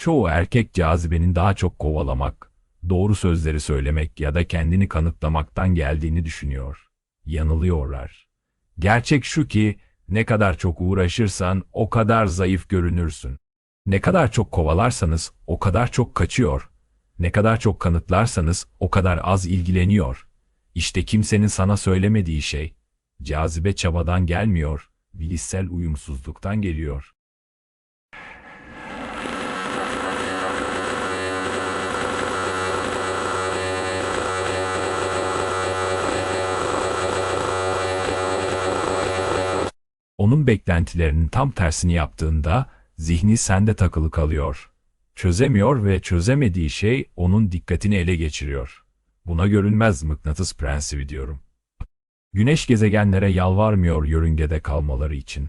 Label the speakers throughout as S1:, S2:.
S1: Çoğu erkek cazibenin daha çok kovalamak, doğru sözleri söylemek ya da kendini kanıtlamaktan geldiğini düşünüyor. Yanılıyorlar. Gerçek şu ki ne kadar çok uğraşırsan o kadar zayıf görünürsün. Ne kadar çok kovalarsanız o kadar çok kaçıyor. Ne kadar çok kanıtlarsanız o kadar az ilgileniyor. İşte kimsenin sana söylemediği şey. Cazibe çabadan gelmiyor, bilişsel uyumsuzluktan geliyor. Onun beklentilerinin tam tersini yaptığında zihni sende takılı kalıyor. Çözemiyor ve çözemediği şey onun dikkatini ele geçiriyor. Buna görünmez mıknatıs prensibi diyorum. Güneş gezegenlere yalvarmıyor yörüngede kalmaları için.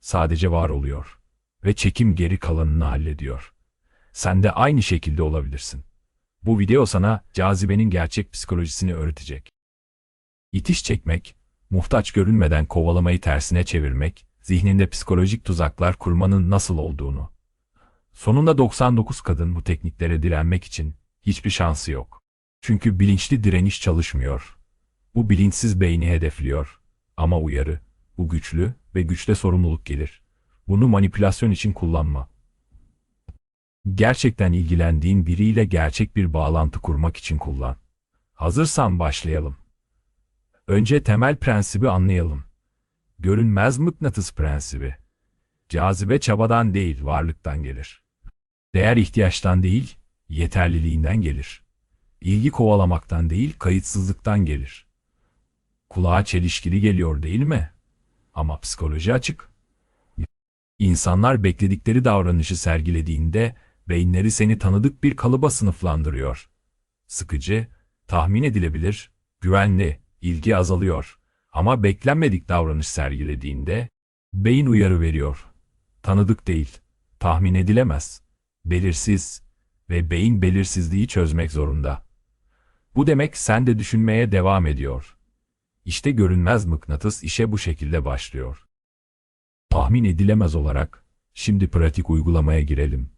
S1: Sadece var oluyor ve çekim geri kalanını hallediyor. Sen de aynı şekilde olabilirsin. Bu video sana cazibenin gerçek psikolojisini öğretecek. İtiş çekmek, muhtaç görünmeden kovalamayı tersine çevirmek, zihninde psikolojik tuzaklar kurmanın nasıl olduğunu. Sonunda 99 kadın bu tekniklere direnmek için hiçbir şansı yok. Çünkü bilinçli direniş çalışmıyor. Bu bilinçsiz beyni hedefliyor. Ama uyarı, bu güçlü ve güçte sorumluluk gelir. Bunu manipülasyon için kullanma. Gerçekten ilgilendiğin biriyle gerçek bir bağlantı kurmak için kullan. Hazırsan başlayalım. Önce temel prensibi anlayalım. Görünmez mıknatıs prensibi. Cazibe çabadan değil, varlıktan gelir. Değer ihtiyaçtan değil, yeterliliğinden gelir. İlgi kovalamaktan değil, kayıtsızlıktan gelir. Kulağa çelişkili geliyor değil mi? Ama psikoloji açık. İnsanlar bekledikleri davranışı sergilediğinde beyinleri seni tanıdık bir kalıba sınıflandırıyor. Sıkıcı, tahmin edilebilir, güvenli, ilgi azalıyor. Ama beklenmedik davranış sergilediğinde beyin uyarı veriyor. Tanıdık değil, tahmin edilemez, belirsiz ve beyin belirsizliği çözmek zorunda. Bu demek sen de düşünmeye devam ediyor. İşte görünmez mıknatıs işe bu şekilde başlıyor. Tahmin edilemez olarak, şimdi pratik uygulamaya girelim.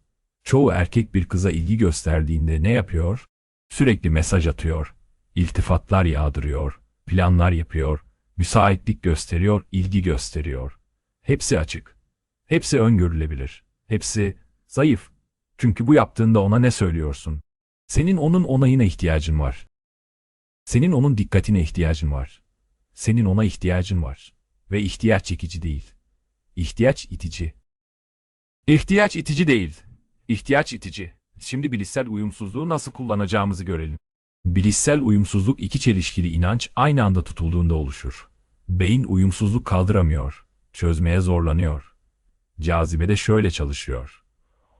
S1: Çoğu erkek bir kıza ilgi gösterdiğinde ne yapıyor? Sürekli mesaj atıyor, iltifatlar yağdırıyor, planlar yapıyor, müsaitlik gösteriyor, ilgi gösteriyor. Hepsi açık. Hepsi öngörülebilir. Hepsi zayıf. Çünkü bu yaptığında ona ne söylüyorsun? Senin onun onayına ihtiyacın var. Senin onun dikkatine ihtiyacın var. Senin ona ihtiyacın var. Ve ihtiyaç çekici değil. İhtiyaç itici. İhtiyaç itici değil. İhtiyaç itici. Şimdi bilişsel uyumsuzluğu nasıl kullanacağımızı görelim. Bilişsel uyumsuzluk iki çelişkili inanç aynı anda tutulduğunda oluşur. Beyin uyumsuzluk kaldıramıyor, çözmeye zorlanıyor. Cazibe de şöyle çalışıyor.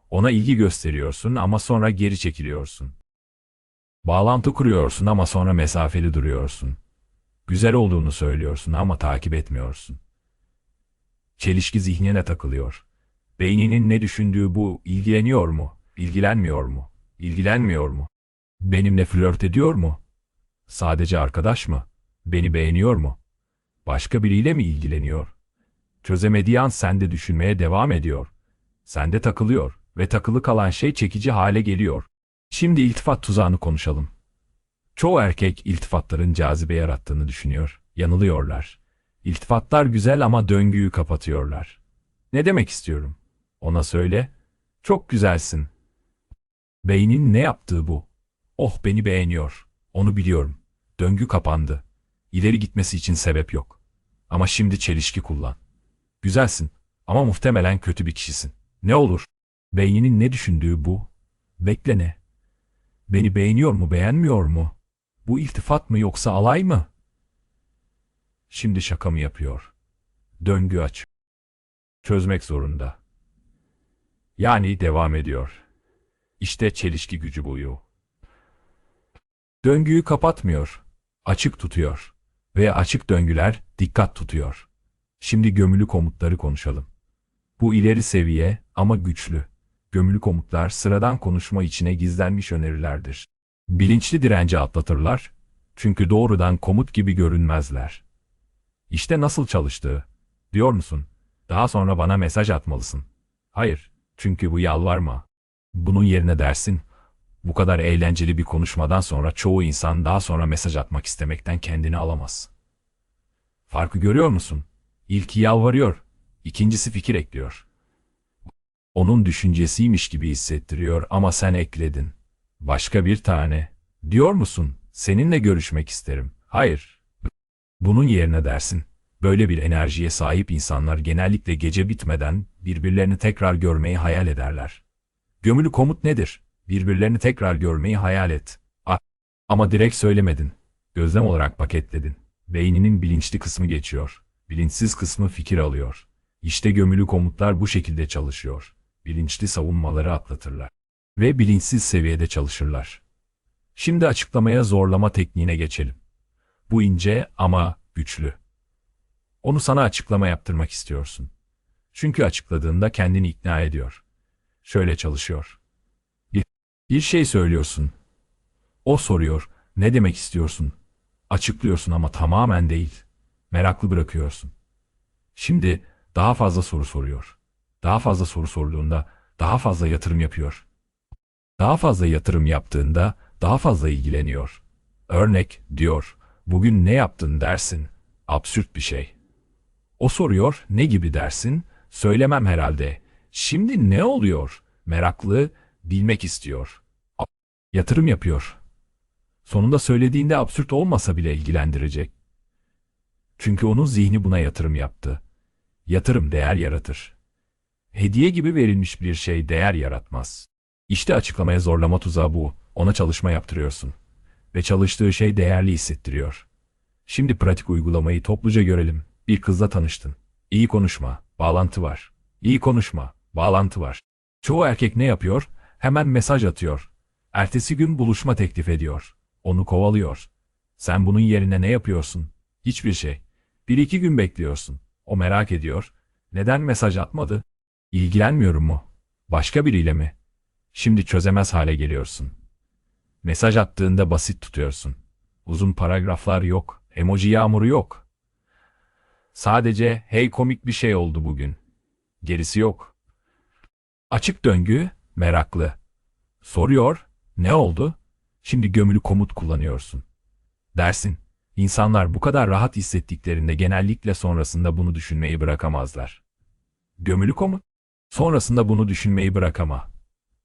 S1: Ona ilgi gösteriyorsun ama sonra geri çekiliyorsun. Bağlantı kuruyorsun ama sonra mesafeli duruyorsun. Güzel olduğunu söylüyorsun ama takip etmiyorsun. Çelişki zihnine takılıyor. Beyninin ne düşündüğü bu ilgileniyor mu, ilgilenmiyor mu, ilgilenmiyor mu? Benimle flört ediyor mu? Sadece arkadaş mı? Beni beğeniyor mu? Başka biriyle mi ilgileniyor? Çözemediği an sende düşünmeye devam ediyor. Sende takılıyor ve takılı kalan şey çekici hale geliyor. Şimdi iltifat tuzağını konuşalım. Çoğu erkek iltifatların cazibe yarattığını düşünüyor. Yanılıyorlar. İltifatlar güzel ama döngüyü kapatıyorlar. Ne demek istiyorum? Ona söyle. Çok güzelsin. Beynin ne yaptığı bu? Oh beni beğeniyor. Onu biliyorum. Döngü kapandı. İleri gitmesi için sebep yok. Ama şimdi çelişki kullan. Güzelsin ama muhtemelen kötü bir kişisin. Ne olur? Beyninin ne düşündüğü bu. Bekle ne? Beni beğeniyor mu beğenmiyor mu? Bu iltifat mı yoksa alay mı? Şimdi şaka mı yapıyor? Döngü aç. Çözmek zorunda. Yani devam ediyor. İşte çelişki gücü buyu. Döngüyü kapatmıyor, açık tutuyor. Ve açık döngüler dikkat tutuyor. Şimdi gömülü komutları konuşalım. Bu ileri seviye ama güçlü. Gömülü komutlar sıradan konuşma içine gizlenmiş önerilerdir. Bilinçli direnci atlatırlar. Çünkü doğrudan komut gibi görünmezler. İşte nasıl çalıştığı. Diyor musun? Daha sonra bana mesaj atmalısın. Hayır, çünkü bu yalvarma. Bunun yerine dersin, bu kadar eğlenceli bir konuşmadan sonra çoğu insan daha sonra mesaj atmak istemekten kendini alamaz. Farkı görüyor musun? İlki yalvarıyor, ikincisi fikir ekliyor. Onun düşüncesiymiş gibi hissettiriyor ama sen ekledin. Başka bir tane. Diyor musun? Seninle görüşmek isterim. Hayır. Bunun yerine dersin. Böyle bir enerjiye sahip insanlar genellikle gece bitmeden birbirlerini tekrar görmeyi hayal ederler. Gömülü komut nedir? Birbirlerini tekrar görmeyi hayal et. A- Ama direkt söylemedin. Gözlem olarak paketledin. Beyninin bilinçli kısmı geçiyor. Bilinçsiz kısmı fikir alıyor. İşte gömülü komutlar bu şekilde çalışıyor. Bilinçli savunmaları atlatırlar. Ve bilinçsiz seviyede çalışırlar. Şimdi açıklamaya zorlama tekniğine geçelim. Bu ince ama güçlü. Onu sana açıklama yaptırmak istiyorsun. Çünkü açıkladığında kendini ikna ediyor. Şöyle çalışıyor. Bir, şey söylüyorsun. O soruyor, ne demek istiyorsun? Açıklıyorsun ama tamamen değil. Meraklı bırakıyorsun. Şimdi daha fazla soru soruyor. Daha fazla soru sorduğunda daha fazla yatırım yapıyor. Daha fazla yatırım yaptığında daha fazla ilgileniyor. Örnek diyor, bugün ne yaptın dersin, absürt bir şey. O soruyor, ne gibi dersin, söylemem herhalde. Şimdi ne oluyor? Meraklı, bilmek istiyor. Yatırım yapıyor. Sonunda söylediğinde absürt olmasa bile ilgilendirecek. Çünkü onun zihni buna yatırım yaptı. Yatırım değer yaratır. Hediye gibi verilmiş bir şey değer yaratmaz. İşte açıklamaya zorlama tuzağı bu. Ona çalışma yaptırıyorsun. Ve çalıştığı şey değerli hissettiriyor. Şimdi pratik uygulamayı topluca görelim. Bir kızla tanıştın. İyi konuşma, bağlantı var. İyi konuşma, bağlantı var. Çoğu erkek ne yapıyor? Hemen mesaj atıyor. Ertesi gün buluşma teklif ediyor. Onu kovalıyor. Sen bunun yerine ne yapıyorsun? Hiçbir şey. Bir iki gün bekliyorsun. O merak ediyor. Neden mesaj atmadı? İlgilenmiyorum mu? Başka biriyle mi? Şimdi çözemez hale geliyorsun. Mesaj attığında basit tutuyorsun. Uzun paragraflar yok. Emoji yağmuru yok. Sadece hey komik bir şey oldu bugün. Gerisi yok. Açık döngü, meraklı. Soruyor, ne oldu? Şimdi gömülü komut kullanıyorsun. Dersin, insanlar bu kadar rahat hissettiklerinde genellikle sonrasında bunu düşünmeyi bırakamazlar. Gömülü komut, sonrasında bunu düşünmeyi bırakama.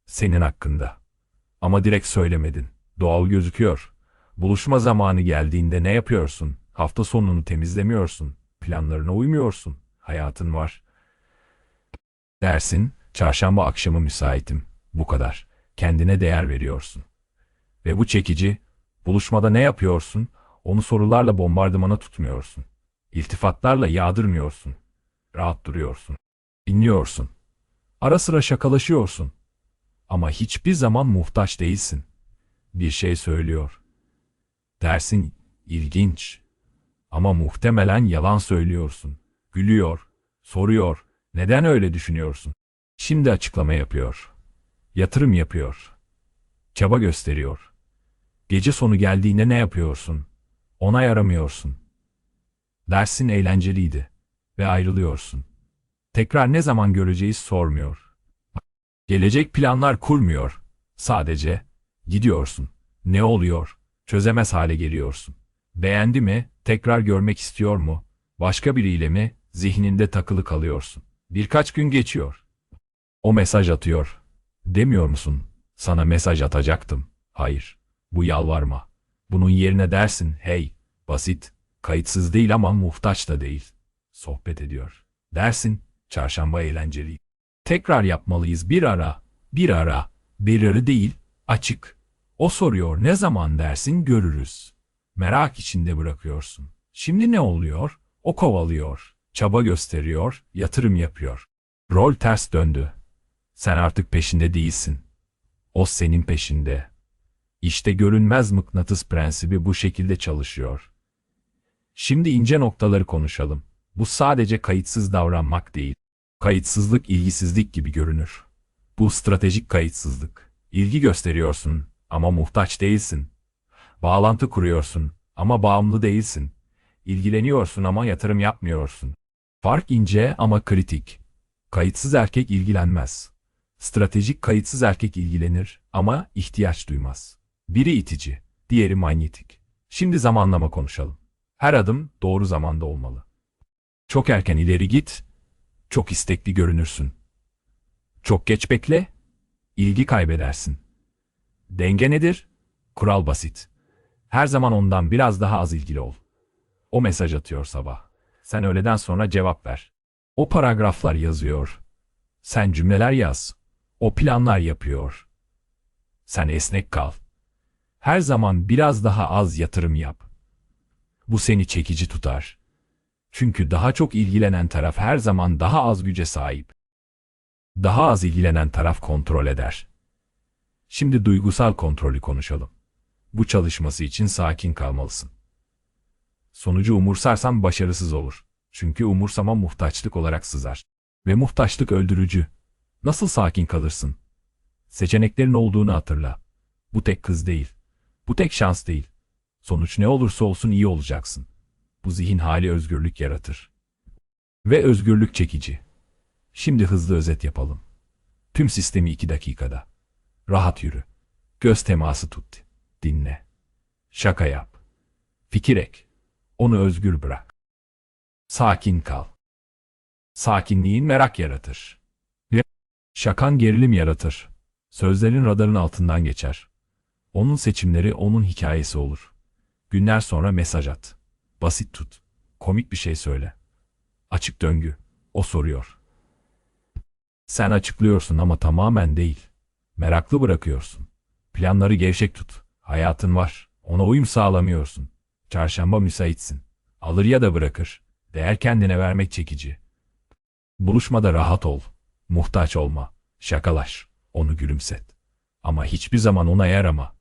S1: Senin hakkında. Ama direkt söylemedin. Doğal gözüküyor. Buluşma zamanı geldiğinde ne yapıyorsun? Hafta sonunu temizlemiyorsun. Planlarına uymuyorsun. Hayatın var. Dersin, çarşamba akşamı müsaitim. Bu kadar. Kendine değer veriyorsun. Ve bu çekici, buluşmada ne yapıyorsun? Onu sorularla bombardımana tutmuyorsun. İltifatlarla yağdırmıyorsun. Rahat duruyorsun. Dinliyorsun. Ara sıra şakalaşıyorsun. Ama hiçbir zaman muhtaç değilsin. Bir şey söylüyor. Dersin ilginç. Ama muhtemelen yalan söylüyorsun. Gülüyor, soruyor. Neden öyle düşünüyorsun? Şimdi açıklama yapıyor. Yatırım yapıyor. Çaba gösteriyor. Gece sonu geldiğinde ne yapıyorsun? Onay aramıyorsun. Dersin eğlenceliydi ve ayrılıyorsun. Tekrar ne zaman göreceğiz sormuyor. Gelecek planlar kurmuyor. Sadece gidiyorsun. Ne oluyor? Çözemez hale geliyorsun. Beğendi mi? Tekrar görmek istiyor mu? Başka biriyle mi? Zihninde takılı kalıyorsun. Birkaç gün geçiyor. O mesaj atıyor. Demiyor musun? Sana mesaj atacaktım. Hayır. Bu yalvarma. Bunun yerine dersin, hey, basit, kayıtsız değil ama muhtaç da değil. Sohbet ediyor. Dersin, çarşamba eğlenceli. Tekrar yapmalıyız bir ara, bir ara, bir ara değil, açık. O soruyor ne zaman dersin görürüz. Merak içinde bırakıyorsun. Şimdi ne oluyor? O kovalıyor, çaba gösteriyor, yatırım yapıyor. Rol ters döndü. Sen artık peşinde değilsin. O senin peşinde. İşte görünmez mıknatıs prensibi bu şekilde çalışıyor. Şimdi ince noktaları konuşalım. Bu sadece kayıtsız davranmak değil. Kayıtsızlık ilgisizlik gibi görünür. Bu stratejik kayıtsızlık. İlgi gösteriyorsun ama muhtaç değilsin. Bağlantı kuruyorsun ama bağımlı değilsin. İlgileniyorsun ama yatırım yapmıyorsun. Fark ince ama kritik. Kayıtsız erkek ilgilenmez. Stratejik kayıtsız erkek ilgilenir ama ihtiyaç duymaz. Biri itici, diğeri manyetik. Şimdi zamanlama konuşalım. Her adım doğru zamanda olmalı. Çok erken ileri git, çok istekli görünürsün. Çok geç bekle, ilgi kaybedersin. Denge nedir? Kural basit. Her zaman ondan biraz daha az ilgili ol. O mesaj atıyor sabah. Sen öğleden sonra cevap ver. O paragraflar yazıyor. Sen cümleler yaz. O planlar yapıyor. Sen esnek kal. Her zaman biraz daha az yatırım yap. Bu seni çekici tutar. Çünkü daha çok ilgilenen taraf her zaman daha az güce sahip. Daha az ilgilenen taraf kontrol eder. Şimdi duygusal kontrolü konuşalım. Bu çalışması için sakin kalmalısın. Sonucu umursarsan başarısız olur. Çünkü umursama muhtaçlık olarak sızar. Ve muhtaçlık öldürücü. Nasıl sakin kalırsın? Seçeneklerin olduğunu hatırla. Bu tek kız değil. Bu tek şans değil. Sonuç ne olursa olsun iyi olacaksın. Bu zihin hali özgürlük yaratır. Ve özgürlük çekici. Şimdi hızlı özet yapalım. Tüm sistemi iki dakikada. Rahat yürü. Göz teması tut. Dinle. Şaka yap. Fikir ek. Onu özgür bırak. Sakin kal. Sakinliğin merak yaratır. Şakan gerilim yaratır. Sözlerin radarın altından geçer. Onun seçimleri onun hikayesi olur. Günler sonra mesaj at. Basit tut. Komik bir şey söyle. Açık döngü. O soruyor. Sen açıklıyorsun ama tamamen değil. Meraklı bırakıyorsun. Planları gevşek tut. Hayatın var. Ona uyum sağlamıyorsun. Çarşamba müsaitsin. Alır ya da bırakır. Değer kendine vermek çekici. Buluşmada rahat ol. Muhtaç olma. Şakalaş. Onu gülümset. Ama hiçbir zaman ona yarama.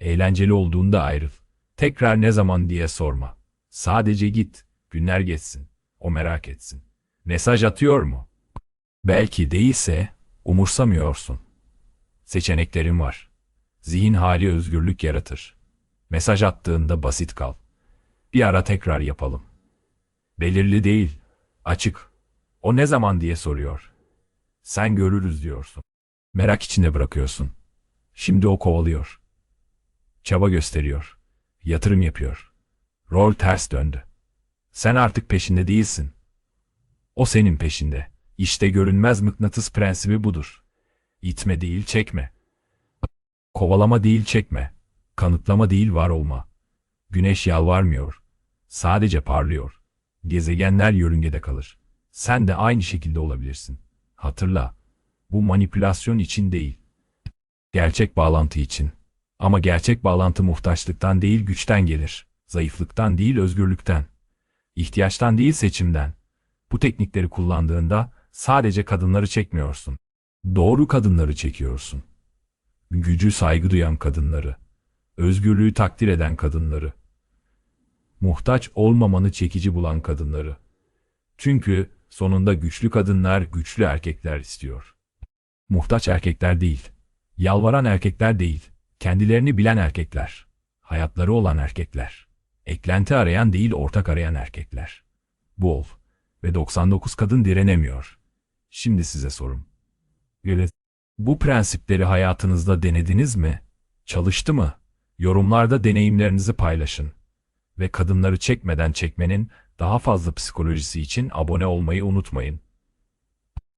S1: Eğlenceli olduğunda ayrıl. Tekrar ne zaman diye sorma. Sadece git. Günler geçsin. O merak etsin. Mesaj atıyor mu? Belki değilse umursamıyorsun. Seçeneklerin var. Zihin hali özgürlük yaratır. Mesaj attığında basit kal. Bir ara tekrar yapalım. Belirli değil, açık. O ne zaman diye soruyor. Sen görürüz diyorsun. Merak içinde bırakıyorsun. Şimdi o kovalıyor. Çaba gösteriyor. Yatırım yapıyor. Rol ters döndü. Sen artık peşinde değilsin. O senin peşinde. İşte görünmez mıknatıs prensibi budur. İtme değil çekme. Kovalama değil çekme. Kanıtlama değil var olma. Güneş yalvarmıyor. Sadece parlıyor. Gezegenler yörüngede kalır. Sen de aynı şekilde olabilirsin. Hatırla. Bu manipülasyon için değil. Gerçek bağlantı için. Ama gerçek bağlantı muhtaçlıktan değil güçten gelir. Zayıflıktan değil özgürlükten. İhtiyaçtan değil seçimden. Bu teknikleri kullandığında sadece kadınları çekmiyorsun. Doğru kadınları çekiyorsun. Gücü saygı duyan kadınları. Özgürlüğü takdir eden kadınları. Muhtaç olmamanı çekici bulan kadınları. Çünkü sonunda güçlü kadınlar güçlü erkekler istiyor. Muhtaç erkekler değil. Yalvaran erkekler değil. Kendilerini bilen erkekler. Hayatları olan erkekler. Eklenti arayan değil ortak arayan erkekler. Bu ol. Ve 99 kadın direnemiyor. Şimdi size sorum. Evet. Bu prensipleri hayatınızda denediniz mi? Çalıştı mı? Yorumlarda deneyimlerinizi paylaşın. Ve kadınları çekmeden çekmenin daha fazla psikolojisi için abone olmayı unutmayın.